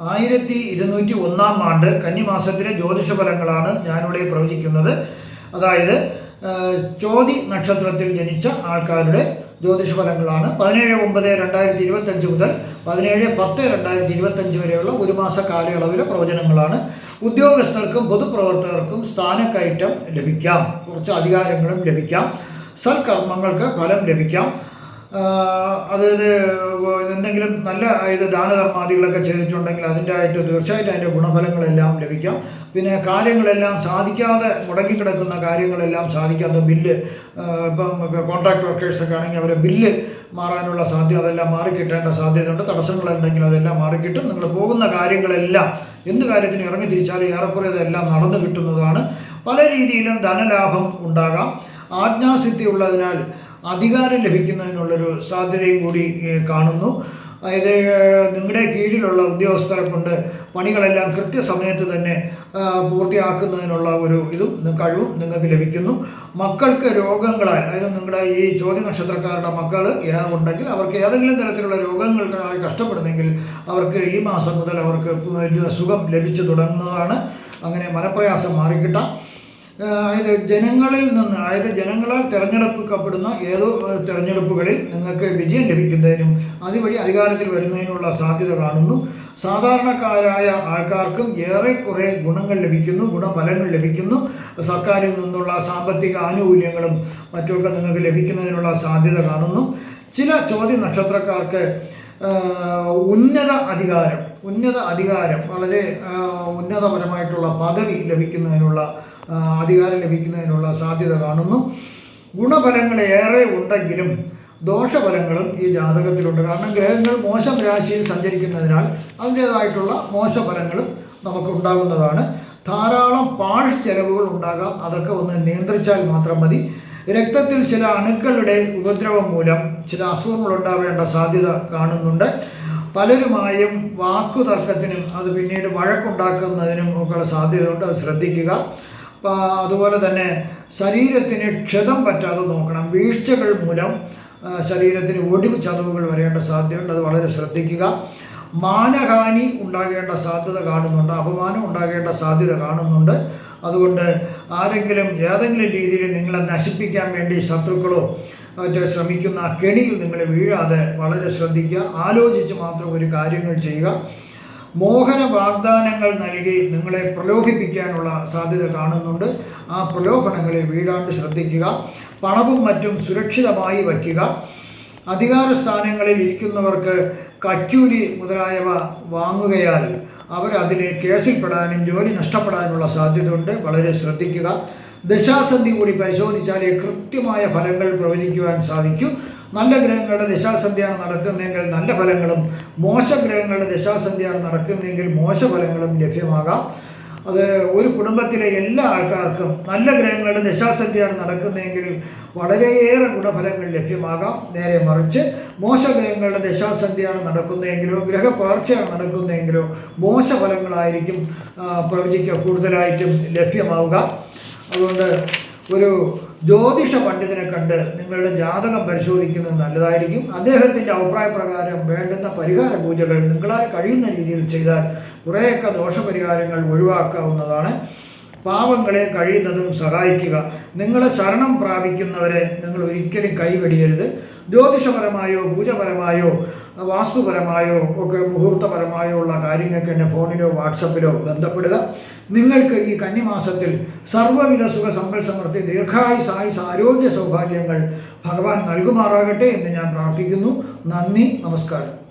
ആയിരത്തി ഇരുന്നൂറ്റി ഒന്നാം ആണ്ട് കന്നിമാസത്തിലെ ജ്യോതിഷ ഫലങ്ങളാണ് ഞാനിവിടെ പ്രവചിക്കുന്നത്. അതായത് ചോതി നക്ഷത്രത്തിൽ ജനിച്ച ആൾക്കാരുടെ ജ്യോതിഷ ഫലങ്ങളാണ്. പതിനേഴ് ഒമ്പത് രണ്ടായിരത്തി ഇരുപത്തഞ്ച് മുതൽ പതിനേഴ് പത്ത് രണ്ടായിരത്തി ഇരുപത്തഞ്ച് വരെയുള്ള ഒരു മാസ കാലയളവിലെ പ്രവചനങ്ങളാണ്. ഉദ്യോഗസ്ഥർക്കും പൊതുപ്രവർത്തകർക്കും സ്ഥാനക്കയറ്റം ലഭിക്കാം. കുറച്ച് അധികാരങ്ങളും ലഭിക്കാം. സൽക്കർമ്മങ്ങൾക്ക് ഫലം ലഭിക്കാം. അതായത് എന്തെങ്കിലും നല്ല ഇത് ദാനധർമാദികളൊക്കെ ചെയ്തിട്ടുണ്ടെങ്കിൽ അതിന്റെ ആയിട്ട് തീർച്ചയായിട്ടും അതിന്റെ ഗുണഫലങ്ങളെല്ലാം ലഭിക്കാം. പിന്നെ കാര്യങ്ങളെല്ലാം സാധിക്കാതെ മുടങ്ങിക്കിടക്കുന്ന കാര്യങ്ങളെല്ലാം സാധിക്കാത്ത ബില്ല് ഇപ്പം കോൺട്രാക്ട് വർക്കേഴ്സൊക്കെ ആണെങ്കിൽ അവരെ ബില്ല് മാറാനുള്ള സാധ്യത അതെല്ലാം മാറിക്കിട്ടേണ്ട സാധ്യതയുണ്ട്. തടസ്സങ്ങളുണ്ടെങ്കിൽ അതെല്ലാം മാറിക്കിട്ടും. നിങ്ങൾ പോകുന്ന കാര്യങ്ങളെല്ലാം എന്ത് കാര്യത്തിന് ഇറങ്ങി തിരിച്ചാലും ഏറെക്കുറെ ഇതെല്ലാം നടന്നു കിട്ടുന്നതാണ്. പല രീതിയിലും ധനലാഭം ഉണ്ടാകാം. ആജ്ഞാസിദ്ധി ഉള്ളതിനാൽ അധികാരം ലഭിക്കുന്നതിനുള്ളൊരു സാധ്യതയും കൂടി കാണുന്നു. അതായത് നിങ്ങളുടെ കീഴിലുള്ള ഉദ്യോഗസ്ഥരെ കൊണ്ട് പണികളെല്ലാം കൃത്യസമയത്ത് തന്നെ പൂർത്തിയാക്കുന്നതിനുള്ള ഒരു ഇതും കഴിവും നിങ്ങൾക്ക് ലഭിക്കുന്നു. മക്കൾക്ക് രോഗങ്ങളാൽ അതായത് നിങ്ങളുടെ ഈ ചോദ്യ നക്ഷത്രക്കാരുടെ മക്കൾ ഉണ്ടെങ്കിൽ അവർക്ക് ഏതെങ്കിലും തരത്തിലുള്ള രോഗങ്ങൾക്കായി കഷ്ടപ്പെടുന്നെങ്കിൽ അവർക്ക് ഈ മാസം മുതൽ അവർക്ക് സുഖം ലഭിച്ചു തുടങ്ങുന്നതാണ്. അങ്ങനെ മനപ്രയാസം മാറിക്കിട്ടാം. അതായത് ജനങ്ങളിൽ നിന്ന് അതായത് ജനങ്ങളാൽ തിരഞ്ഞെടുക്കപ്പെടുന്ന ഏതോ തിരഞ്ഞെടുപ്പുകളിൽ നിങ്ങൾക്ക് വിജയം ലഭിക്കുന്നതിനും അതുവഴി അധികാരത്തിൽ വരുന്നതിനുള്ള സാധ്യത കാണുന്നു. സാധാരണക്കാരായ ആൾക്കാർക്കും ഏറെക്കുറെ ഗുണങ്ങൾ ലഭിക്കുന്നു ഗുണഫലങ്ങൾ ലഭിക്കുന്നു. സർക്കാരിൽ നിന്നുള്ള സാമ്പത്തിക ആനുകൂല്യങ്ങളും മറ്റുമൊക്കെ നിങ്ങൾക്ക് ലഭിക്കുന്നതിനുള്ള സാധ്യത കാണുന്നു. ചില ചോദ്യ നക്ഷത്രക്കാർക്ക് ഉന്നത അധികാരം ഉന്നത അധികാരം വളരെ ഉന്നതപരമായിട്ടുള്ള പദവി ലഭിക്കുന്നതിനുള്ള അധികാരം ലഭിക്കുന്നതിനുള്ള സാധ്യത കാണുന്നു. ഗുണഫലങ്ങൾ ഏറെ ഉണ്ടെങ്കിലും ദോഷഫലങ്ങളും ഈ ജാതകത്തിലുണ്ട്. കാരണം ഗ്രഹങ്ങൾ മോശം രാശിയിൽ സഞ്ചരിക്കുന്നതിനാൽ അതിന്റേതായിട്ടുള്ള മോശഫലങ്ങളും നമുക്ക് ഉണ്ടാകുന്നതാണ് ധാരാളം പാഴ് ചെലവുകൾ ഉണ്ടാകാം. അതൊക്കെ ഒന്ന് നിയന്ത്രിച്ചാൽ മാത്രം മതി. രക്തത്തിൽ ചില അണുക്കളുടെ ഉപദ്രവം മൂലം ചില അസുഖങ്ങൾ ഉണ്ടാവേണ്ട സാധ്യത കാണുന്നുണ്ട്. പലരുമായും വാക്കുതർക്കത്തിനും അത് പിന്നീട് വഴക്കുണ്ടാക്കുന്നതിനും ഒക്കെയുള്ള സാധ്യതയുണ്ട്. അത് ശ്രദ്ധിക്കുക. അതുപോലെ തന്നെ ശരീരത്തിന് ക്ഷതം പറ്റാതെ നോക്കണം. വീഴ്ചകൾ മൂലം ശരീരത്തിന് ഒടിവ് ചതവുകൾ വരേണ്ട സാധ്യതയുണ്ട്. അത് വളരെ ശ്രദ്ധിക്കുക. മാനഹാനി ഉണ്ടാകേണ്ട സാധ്യത കാണുന്നുണ്ട്. അപമാനം ഉണ്ടാകേണ്ട സാധ്യത കാണുന്നുണ്ട്. അതുകൊണ്ട് ആരെങ്കിലും ഏതെങ്കിലും രീതിയിൽ നിങ്ങളെ നശിപ്പിക്കാൻ വേണ്ടി ശത്രുക്കളോ മറ്റോ ശ്രമിക്കുന്ന കെണിയിൽ നിങ്ങൾ വീഴാതെ വളരെ ശ്രദ്ധിക്കുക. ആലോചിച്ച് മാത്രം ഒരു കാര്യങ്ങൾ ചെയ്യുക. മോഹന നിങ്ങളെ പ്രലോഭിപ്പിക്കാനുള്ള സാധ്യത കാണുന്നുണ്ട്. ആ പ്രലോഭനങ്ങളെ വീഴാണ്ട് ശ്രദ്ധിക്കുക. പണവും മറ്റും സുരക്ഷിതമായി വയ്ക്കുക. അധികാര സ്ഥാനങ്ങളിൽ ഇരിക്കുന്നവർക്ക് കച്ചൂരി മുതലായവ വാങ്ങുകയാൽ അവരതിനെ കേസിൽപ്പെടാനും ജോലി നഷ്ടപ്പെടാനുള്ള സാധ്യതയുണ്ട്. വളരെ ശ്രദ്ധിക്കുക. ദശാസന്ധി കൂടി പരിശോധിച്ചാലേ കൃത്യമായ ഫലങ്ങൾ പ്രവചിക്കുവാൻ സാധിക്കൂ. നല്ല ഗ്രഹങ്ങളുടെ ദശാസന്ധിയാണ് നടക്കുന്നതെങ്കിൽ നല്ല ഫലങ്ങളും മോശ ഗ്രഹങ്ങളുടെ ദശാസന്ധിയാണ് നടക്കുന്നതെങ്കിൽ മോശ ഫലങ്ങളും ലഭ്യമാകാം. അത് ഒരു കുടുംബത്തിലെ എല്ലാ ആൾക്കാർക്കും നല്ല ഗ്രഹങ്ങളുടെ ദശാസന്ധിയാണ് നടക്കുന്നതെങ്കിൽ വളരെയേറെ ഗുണഫലങ്ങൾ ലഭ്യമാകാം. നേരെ മറിച്ച് മോശ ഗ്രഹങ്ങളുടെ ദശാസന്ധിയാണ് നടക്കുന്നതെങ്കിലോ ഗ്രഹപ്പകർച്ചയാണ് നടക്കുന്നതെങ്കിലോ മോശ ഫലങ്ങളായിരിക്കും ആ, പ്രവചിക്ക കൂടുതലായിട്ടും ലഭ്യമാവുക. അതുകൊണ്ട് ഒരു ജ്യോതിഷ പണ്ഡിതനെ കണ്ട് നിങ്ങളുടെ ജാതകം പരിശോധിക്കുന്നത് നല്ലതായിരിക്കും. അദ്ദേഹത്തിന്റെ അഭിപ്രായ പ്രകാരം വേണ്ടുന്ന പരിഹാര പൂജകൾ നിങ്ങളാൽ കഴിയുന്ന രീതിയിൽ ചെയ്താൽ കുറേയൊക്കെ ദോഷപരിഹാരങ്ങൾ ഒഴിവാക്കാവുന്നതാണ്. പാവങ്ങളെ കഴിയുന്നതും സഹായിക്കുക. നിങ്ങളെ ശരണം പ്രാപിക്കുന്നവരെ നിങ്ങൾ ഒരിക്കലും കൈവെടിയരുത്. ജ്യോതിഷപരമായോ പൂജപരമായോ വാസ്തുപരമായോ ഒക്കെ മുഹൂർത്തപരമായോ ഉള്ള കാര്യങ്ങൾക്ക് എന്റെ ഫോണിലോ വാട്സപ്പിലോ ബന്ധപ്പെടുക. നിങ്ങൾക്ക് ഈ കന്നിമാസത്തിൽ സർവവിധ സുഖ സമ്പൽ സമൃദ്ധി ദീർഘായുസ് ആയുസ് ആരോഗ്യ സൗഭാഗ്യങ്ങൾ ഭഗവാൻ നൽകുമാറാകട്ടെ എന്ന് ഞാൻ പ്രാർത്ഥിക്കുന്നു. നന്ദി നമസ്കാരം.